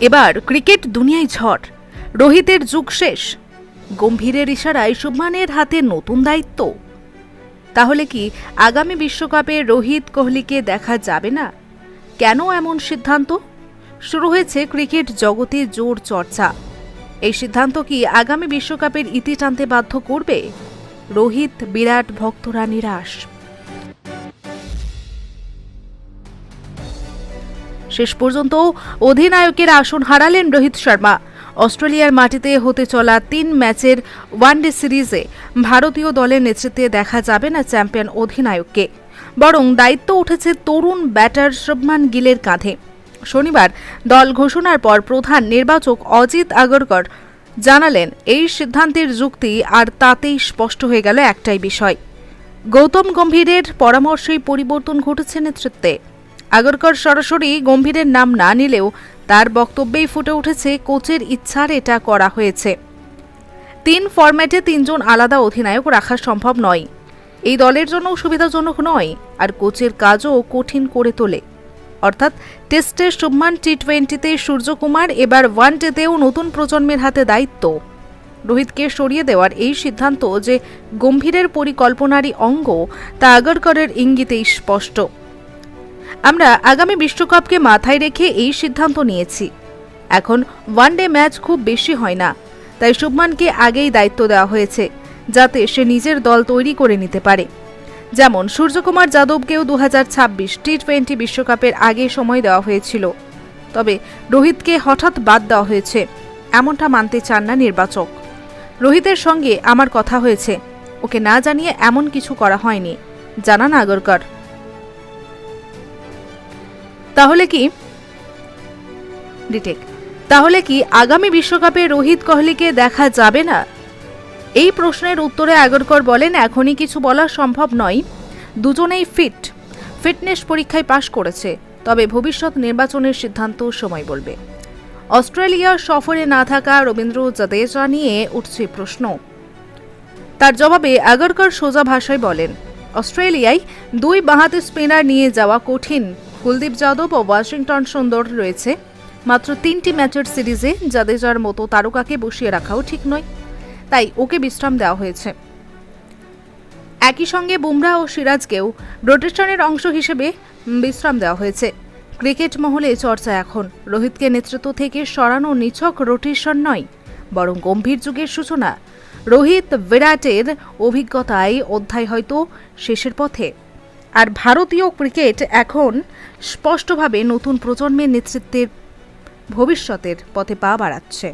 এবার ক্রিকেট দুনিয়ায় ঝড়। রোহিতের যুগ শেষ। গম্ভীরের ইশারায় শুভমানের হাতে নতুন দায়িত্ব। তাহলে কি আগামী বিশ্বকাপে রোহিত কোহলিকে দেখা যাবে না? কেন এমন সিদ্ধান্ত? শুরু হয়েছে ক্রিকেট জগতে জোর চর্চা। এই সিদ্ধান্ত কি আগামী বিশ্বকাপের ইতি টানতে বাধ্য করবে? রোহিত বিরাট ভক্তরা নিরাশ। শেষ পর্যন্ত অধিনায়কের আসন হারালেন রোহিত শর্মা। অস্ট্রেলিয়ার মাটিতে হতে চলা তিন ম্যাচের ওয়ানডে সিরিজে ভারতীয় দলের নেতৃত্বে দেখা যাবে না চ্যাম্পিয়ন অধিনায়ককে। বরং দায়িত্ব উঠেছে তরুণ ব্যাটার শুভমান গিলের কাঁধে। শনিবার দল ঘোষণার পর প্রধান নির্বাচক অজিত আগরকর জানালেন, এই সিদ্ধান্তের যুক্তি আর তাতেই স্পষ্ট হয়ে গেল একটাই বিষয়। গৌতম গম্ভীরের পরামর্শেই পরিবর্তন ঘটেছে নেতৃত্বে। আগরকর সরাসরি গম্ভীরের নাম না নিলেও তার বক্তব্যেই ফুটে উঠেছে কোচের ইচ্ছার এটা করা হয়েছে। তিন ফরম্যাটে তিনজন আলাদা অধিনায়ক রাখা সম্ভব নয়। এই দলের জন্য সুবিধাজনক নয়, আর কোচের কাজও কঠিন করে তোলে। অর্থাৎ টেস্টে শুভমান টি টোয়েন্টিতে সূর্যকুমার, এবার ওয়ান ডেতেও নতুন প্রজন্মের হাতে দায়িত্ব। রোহিতকে সরিয়ে দেওয়ার এই সিদ্ধান্ত যে গম্ভীরের পরিকল্পনারই অঙ্গ, তা আগরকরের ইঙ্গিতেই স্পষ্ট। আমরা আগামী বিশ্বকাপকে মাথায় রেখে এই সিদ্ধান্ত নিয়েছি। এখন ওয়ানডে ম্যাচ খুব বেশি হয় না, তাই শুভমানকে আগেই দায়িত্ব দেওয়া হয়েছে, যাতে সে নিজের দল তৈরি করে নিতে পারে। যেমন সূর্যকুমার যাদবকেও দু হাজার ছাব্বিশ টি টোয়েন্টি বিশ্বকাপের আগে সময় দেওয়া হয়েছিল। তবে রোহিতকে হঠাৎ বাদ দেওয়া হয়েছে, এমনটা মানতে চান না নির্বাচক। রোহিতের সঙ্গে আমার কথা হয়েছে, ওকে না জানিয়ে এমন কিছু করা হয়নি, জানান আগরকর। তাহলে কি? ডিটেক তাহলে কি আগামী বিশ্বকাপে রোহিত কোহলিকে দেখা যাবে না? এই প্রশ্নের উত্তরে আগরকর বলেন, এখনই কিছু বলা সম্ভব নয়। দুজনেই ফিট ফিটনেস পরীক্ষায় পাশ করেছে, তবে ভবিষ্যৎ নির্বাচনের সিদ্ধান্ত সময় বলবে। অস্ট্রেলিয়া সফরে না থাকা রবীন্দ্র জাদেজা নিয়ে উঠছে প্রশ্ন। তার জবাবে আগরকর সোজা ভাষায় বলেন, অস্ট্রেলিয়ায় দুই বাঁহাতি স্পিনার নিয়ে যাওয়া কঠিন। কুলদীপ যাদব ও ওয়াশিংটন সুন্দর রয়েছে। মাত্র তিনটি ম্যাচের সিরিজে জাদেজার মতো তারকাকে বসিয়ে রাখাও ঠিক নয়। তাই ওকে বিশ্রাম দেওয়া হয়েছে। একই সঙ্গে বুমরা ও সিরাজকেও রোটেশনের অংশ হিসেবে বিশ্রাম দেওয়া হয়েছে। ক্রিকেট মহলে চর্চা এখন। রোহিতকে নেতৃত্ব থেকে সরানো নিছক রোটেশন নয়, বরং গম্ভীর যুগের সূচনা। রোহিত বিরাটের অভিজ্ঞতায় অধ্যায় হয়তো শেষের পথে। আর ভারতীয় ক্রিকেট এখন স্পষ্টভাবে নতুন প্রজন্মের নেতৃত্বের ভবিষ্যতের পথে পা বাড়াচ্ছে।